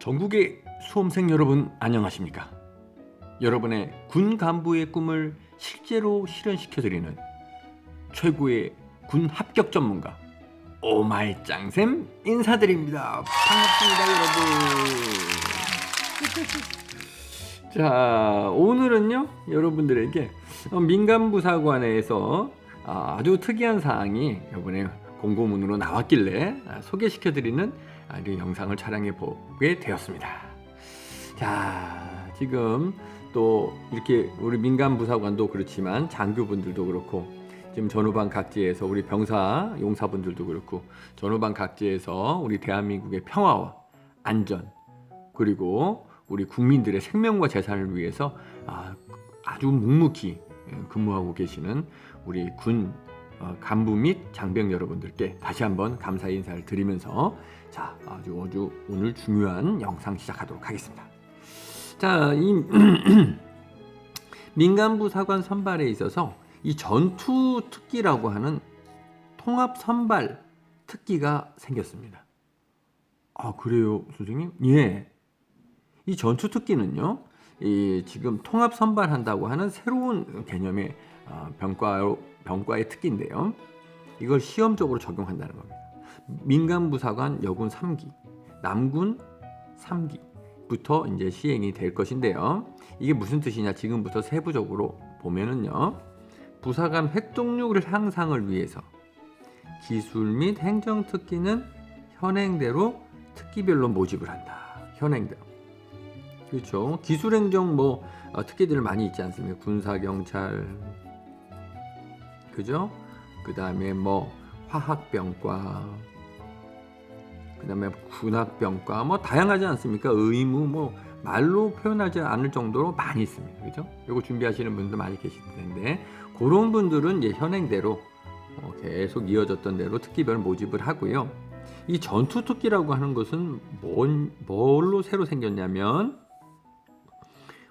전국의 수험생 여러분 안녕하십니까? 여러분의 군 간부의 꿈을 실제로 실현시켜 드리는 최고의 군 합격 전문가 오마이 짱쌤 인사드립니다. 반갑습니다, 여러분. 자, 오늘은요 여러분들에게 민간부사관에서 아주 특이한 사항이 이번에 공고문으로 나왔길래 소개시켜 드리는 영상을 촬영해 보게 되었습니다. 자, 지금 또 이렇게 우리 민간 부사관도 그렇지만 장교분들도 그렇고 지금 전후방 각지에서 우리 병사 용사분들도 그렇고 전후방 각지에서 우리 대한민국의 평화와 안전 그리고 우리 국민들의 생명과 재산을 위해서 아, 아주 묵묵히 근무하고 계시는 우리 군 어, 간부 및 장병 여러분들께 다시 한번 감사 인사를 드리면서 자 아주 아주 오늘 중요한 영상 시작하도록 하겠습니다. 자, 이 민간부 사관 선발에 있어서 이 전투 특기라고 하는 통합 선발 특기가 생겼습니다. 아 그래요, 선생님? 예. 이 전투 특기는요, 이 지금 통합 선발한다고 하는 새로운 개념의 어, 병과 병과의 특기인데요. 이걸 시험적으로 적용한다는 겁니다. 민간 부사관 여군 3기, 남군 3기부터 이제 시행이 될 것인데요. 이게 무슨 뜻이냐? 지금부터 세부적으로 보면은요. 부사관 획동률 향상을 위해서 기술 및 행정 특기는 현행대로 특기별로 모집을 한다. 현행대로. 그렇죠. 기술 행정 뭐 어, 특기들 많이 있지 않습니까? 군사 경찰 그죠? 그 다음에 뭐 화학병과 그 다음에 군학병과 뭐 다양하지 않습니까? 의무 뭐 말로 표현하지 않을 정도로 많이 있습니다. 그죠? 이거 준비하시는 분들 많이 계실 텐데 그런 분들은 이제 현행대로 어, 계속 이어졌던 대로 특기별 모집을 하고요. 이 전투 특기라고 하는 것은 뭔, 뭘로 새로 생겼냐면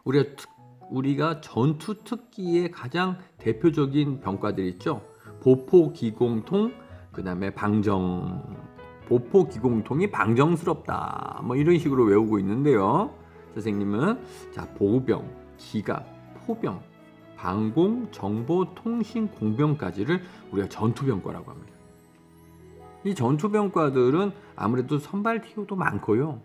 우리가 특, 우리가 전투 특기의 가장 대표적인 병과들 있죠. 보포 기공통, 그다음에 방정. 보포 기공통이 방정스럽다. 뭐 이런 식으로 외우고 있는데요. 선생님은 자 보병, 기갑, 포병, 방공, 정보, 통신, 공병까지를 우리가 전투병과라고 합니다. 이 전투병과들은 아무래도 선발 티오도 많고요.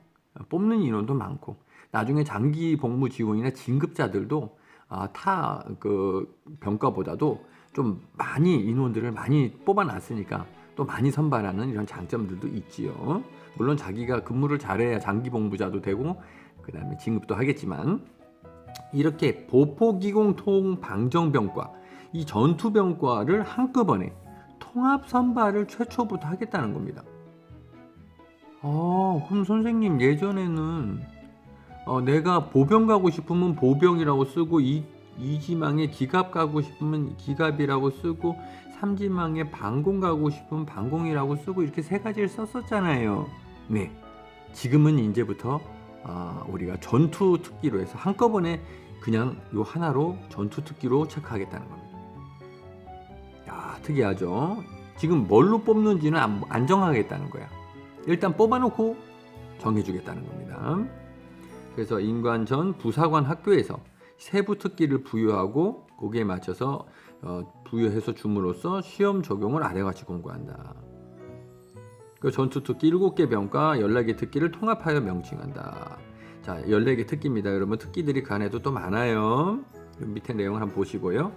뽑는 인원도 많고 나중에 장기 복무 지원이나 진급자들도 아, 타 그 병과보다도 좀 많이 인원들을 많이 뽑아놨으니까 또 많이 선발하는 이런 장점들도 있지요. 물론 자기가 근무를 잘해야 장기 복무자도 되고 그 다음에 진급도 하겠지만 이렇게 보포기공통 방정병과 이 전투병과를 한꺼번에 통합 선발을 최초부터 하겠다는 겁니다. 아, 그럼 선생님 예전에는 어, 내가 보병 가고 싶으면 보병이라고 쓰고 이, 이지망에 기갑 가고 싶으면 기갑이라고 쓰고 삼지망에 방공 가고 싶으면 방공이라고 쓰고 이렇게 세 가지를 썼었잖아요. 네, 지금은 이제부터 아, 우리가 전투 특기로 해서 한꺼번에 그냥 요 하나로 전투 특기로 체크하겠다는 겁니다. 야, 특이하죠? 지금 뭘로 뽑는지는 안, 안 정하겠다는 거야. 일단 뽑아놓고 정해주겠다는 겁니다. 그래서 인관 전 부사관 학교에서 세부 특기를 부여하고 거기에 맞춰서 어, 부여해서 줌으로써 시험 적용을 아래같이 공고한다. 그 전투 특기 7개 병과 14개 특기를 통합하여 명칭한다. 자, 14개 특기입니다. 여러분 특기들이 그 안에도 또 많아요. 밑에 내용을 한번 보시고요.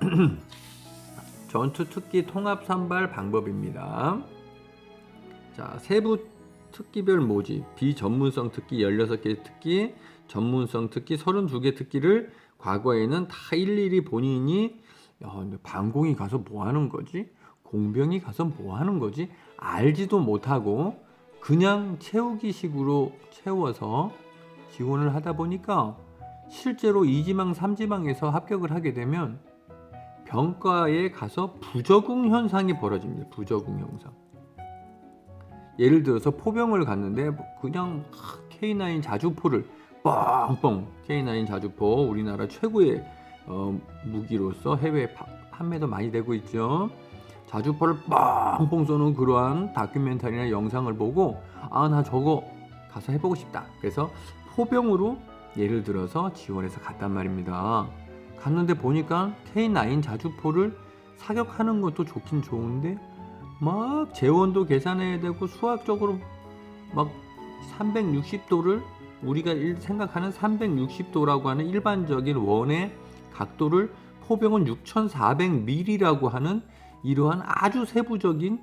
전투 특기 통합 선발 방법입니다. 자, 세부 특기별 모집, 비전문성 특기 16개 특기, 전문성 특기 32개 특기를 과거에는 다 일일이 본인이 방공이 가서 뭐 하는 거지? 공병이 가서 뭐 하는 거지? 알지도 못하고 그냥 채우기 식으로 채워서 지원을 하다 보니까 실제로 2지망, 3지망에서 합격을 하게 되면 병과에 가서 부적응 현상이 벌어집니다. 부적응 현상. 예를 들어서 포병을 갔는데 그냥 K9 자주포를 뻥뻥 K9 자주포 우리나라 최고의 어, 무기로서 해외 파, 판매도 많이 되고 있죠. 자주포를 뻥뻥 쏘는 그러한 다큐멘터리나 영상을 보고 아 나 저거 가서 해보고 싶다. 그래서 포병으로 예를 들어서 지원해서 갔단 말입니다. 갔는데 보니까 K9 자주포를 사격하는 것도 좋긴 좋은데 막 재원도 계산해야 되고 수학적으로 막 360도를 우리가 일- 생각하는 360도라고 하는 일반적인 원의 각도를 포병은 6400mm라고 하는 이러한 아주 세부적인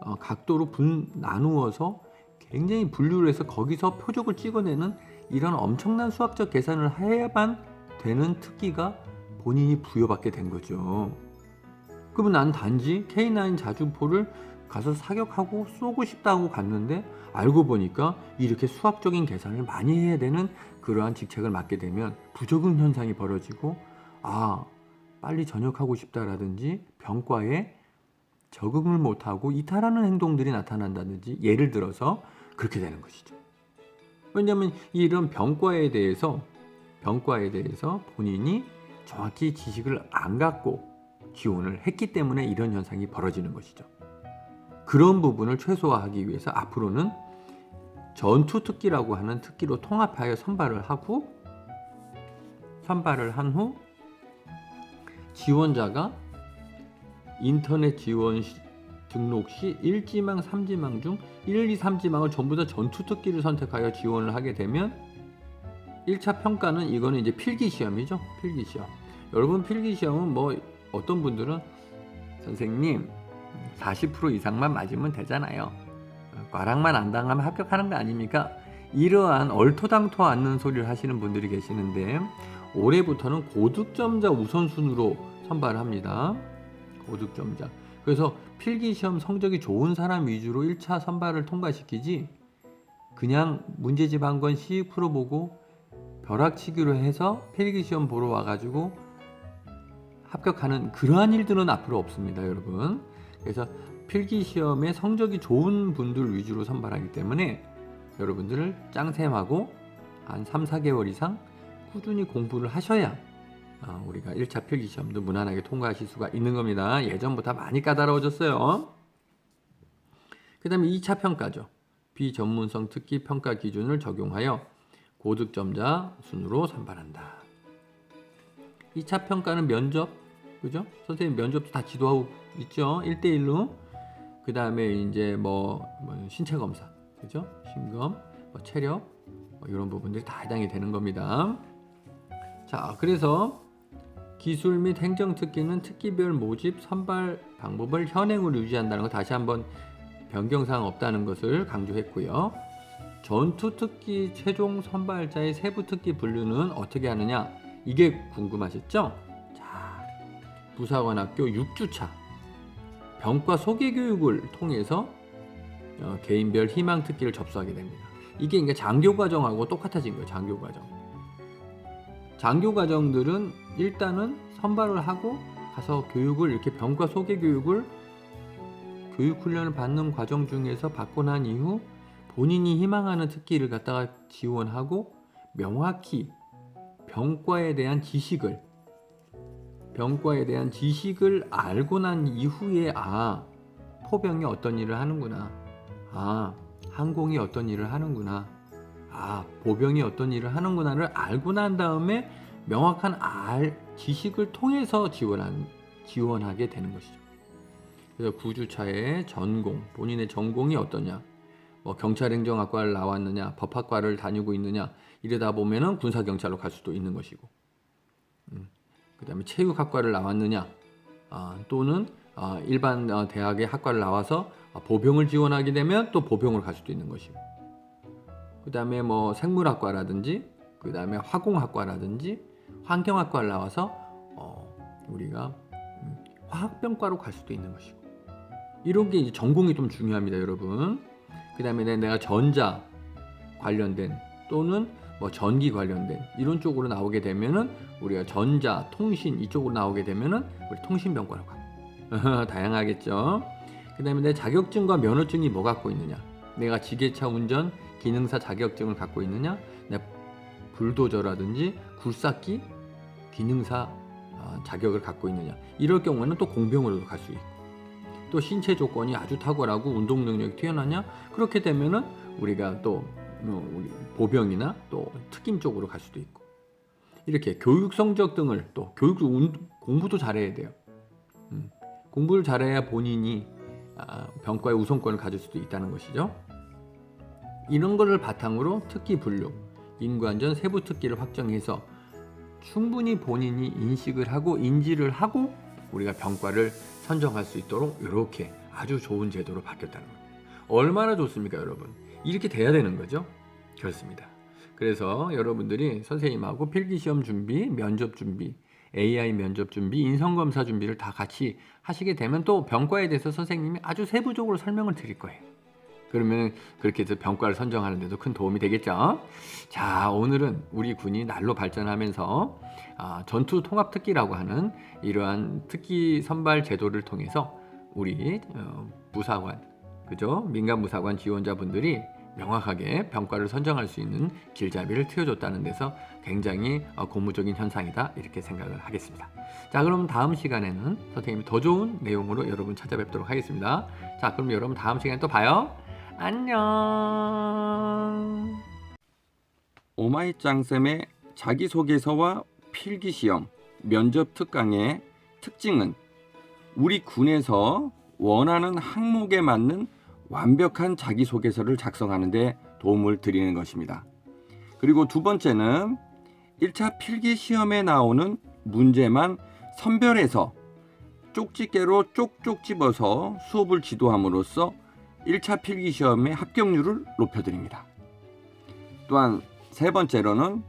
어, 각도로 분 나누어서 굉장히 분류를 해서 거기서 표적을 찍어내는 이런 엄청난 수학적 계산을 해야만 되는 특기가 본인이 부여받게 된 거죠. 그러면 난 단지 K9 자주포를 가서 사격하고 쏘고 싶다고 갔는데 알고 보니까 이렇게 수학적인 계산을 많이 해야 되는 그러한 직책을 맡게 되면 부적응 현상이 벌어지고 아 빨리 전역하고 싶다라든지 병과에 적응을 못하고 이탈하는 행동들이 나타난다든지 예를 들어서 그렇게 되는 것이죠. 왜냐하면 이런 병과에 대해서 병과에 대해서 본인이 정확히 지식을 안 갖고 지원을 했기 때문에 이런 현상이 벌어지는 것이죠. 그런 부분을 최소화하기 위해서 앞으로는 전투 특기라고 하는 특기로 통합하여 선발을 하고 선발을 한 후 지원자가 인터넷 지원 시- 등록 시 1지망, 3지망 중 1, 2, 3지망을 전부 다 전투 특기를 선택하여 지원을 하게 되면 1차 평가는 이거는 이제 필기 시험이죠. 필기 시험. 여러분 필기 시험은 뭐 어떤 분들은 선생님 40% 이상만 맞으면 되잖아요. 과락만 안 당하면 합격하는 거 아닙니까? 이러한 얼토당토 않는 소리를 하시는 분들이 계시는데 올해부터는 고득점자 우선순위로 선발을 합니다. 고득점자. 그래서 필기시험 성적이 좋은 사람 위주로 1차 선발을 통과시키지 그냥 문제집 한 권씩 풀어보고 벼락치기로 해서 필기시험 보러 와가지고 합격하는 그러한 일들은 앞으로 없습니다, 여러분. 그래서 필기 시험에 성적이 좋은 분들 위주로 선발하기 때문에 여러분들을 짱샘하고 한 3, 4개월 이상 꾸준히 공부를 하셔야 어, 우리가 1차 필기 시험도 무난하게 통과하실 수가 있는 겁니다. 예전보다 많이 까다로워졌어요. 그 다음에 2차 평가죠. 비전문성 특기 평가 기준을 적용하여 고득점자 순으로 선발한다. 2차 평가는 면접, 그죠? 선생님 면접도 다 지도하고 있죠? 1대1로. 그 다음에 이제 뭐, 뭐 신체 검사, 그죠? 신검, 뭐 체력, 뭐 이런 부분들이 다 해당이 되는 겁니다. 자, 그래서 기술 및 행정 특기는 특기별 모집 선발 방법을 현행으로 유지한다는 거 다시 한번 변경사항 없다는 것을 강조했고요. 전투 특기 최종 선발자의 세부 특기 분류는 어떻게 하느냐? 이게 궁금하셨죠? 자, 부사관학교 6주차 병과 소개 교육을 통해서 어, 개인별 희망 특기를 접수하게 됩니다. 이게 그러니까 장교 과정하고 똑같아진 거예요. 장교 과정. 장교 과정들은 일단은 선발을 하고 가서 교육을 이렇게 병과 소개 교육을 교육 훈련을 받는 과정 중에서 받고 난 이후 본인이 희망하는 특기를 갖다가 지원하고 명확히 병과에 대한 지식을 병과에 대한 지식을 알고 난 이후에 아 포병이 어떤 일을 하는구나. 아 항공이 어떤 일을 하는구나. 아 보병이 어떤 일을 하는구나를 알고 난 다음에 명확한 알 지식을 통해서 지원한 지원하게 되는 것이죠. 그래서 구주차의 전공 본인의 전공이 어떠냐 뭐 경찰행정학과를 나왔느냐 법학과를 다니고 있느냐 이러다 보면은 군사경찰로 갈 수도 있는 것이고. 음, 그다음에 체육학과를 나왔느냐 아, 또는 아, 일반 어, 대학의 학과를 나와서 아, 보병을 지원하게 되면 또 보병을 갈 수도 있는 것이고. 그다음에 뭐 생물학과라든지 그다음에 화공학과라든지 환경학과를 나와서 어, 우리가 음, 화학병과로 갈 수도 있는 것이고. 이런 게 이제 전공이 좀 중요합니다, 여러분. 그 다음에 내- 내가 전자 관련된 또는 뭐 전기 관련된 이런 쪽으로 나오게 되면은 우리가 전자, 통신 이쪽으로 나오게 되면은 우리 통신병과로 가고 다양하겠죠. 그다음에 내 자격증과 면허증이 뭐 갖고 있느냐? 내가 지게차 운전 기능사 자격증을 갖고 있느냐? 내 불도저라든지 굴삭기 기능사 어, 자격을 갖고 있느냐? 이럴 경우에는 또 공병으로도 갈 수 있고. 또 신체 조건이 아주 탁월하고 운동 능력이 뛰어나냐? 그렇게 되면은 우리가 또뭐 우리 보병이나 또 특임 쪽으로 갈 수도 있고 이렇게 교육 성적 등을 또 교육 운- 공부도 잘해야 돼요. 음, 공부를 잘해야 본인이 아, 병과의 우선권을 가질 수도 있다는 것이죠. 이런 거를 바탕으로 특기 분류, 인구안전 세부 특기를 확정해서 충분히 본인이 인식을 하고 인지를 하고 우리가 병과를 선정할 수 있도록 이렇게 아주 좋은 제도로 바뀌었다는 겁니다. 얼마나 좋습니까, 여러분? 이렇게 돼야 되는 거죠. 그렇습니다. 그래서 여러분들이 선생님하고 필기 시험 준비, 면접 준비, AI 면접 준비, 인성검사 준비를 다 같이 하시게 되면 또 병과에 대해서 선생님이 아주 세부적으로 설명을 드릴 거예요. 그러면 그렇게 해서 병과를 선정하는 데도 큰 도움이 되겠죠. 자, 오늘은 우리 군이 날로 발전하면서 아, 전투 통합 특기라고 하는 이러한 특기 선발 제도를 통해서 우리 어, 무사관, 그죠? 민간 무사관 지원자분들이 명확하게 병과를 선정할 수 있는 길잡이를 트여줬다는 데서 굉장히 어, 고무적인 현상이다 이렇게 생각을 하겠습니다. 자, 그럼 다음 시간에는 선생님이 더 좋은 내용으로 여러분 찾아뵙도록 하겠습니다. 자, 그럼 여러분 다음 시간에 또 봐요. 안녕. 오마이짱쌤의 자기소개서와 필기시험, 면접 특강의 특징은 우리 군에서 원하는 항목에 맞는 완벽한 자기소개서를 작성하는 데 도움을 드리는 것입니다. 그리고 두 번째는 1차 필기 시험에 나오는 문제만 선별해서 쪽집게로 쪽쪽 집어서 수업을 지도함으로써 1차 필기 시험의 합격률을 높여드립니다. 또한 세 번째로는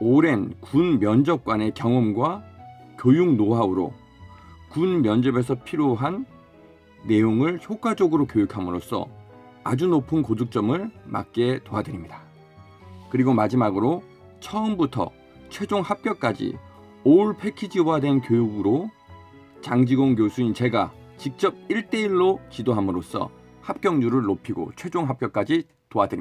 오랜 군 면접관의 경험과 교육 노하우로 군 면접에서 필요한 내용을 효과적으로 교육함으로써 아주 높은 고득점을 맞게 도와드립니다. 그리고 마지막으로 처음부터 최종 합격까지 올 패키지화된 교육으로 장지공 교수인 제가 직접 1대1로 지도함으로써 합격률을 높이고 최종 합격까지 도와드립니다.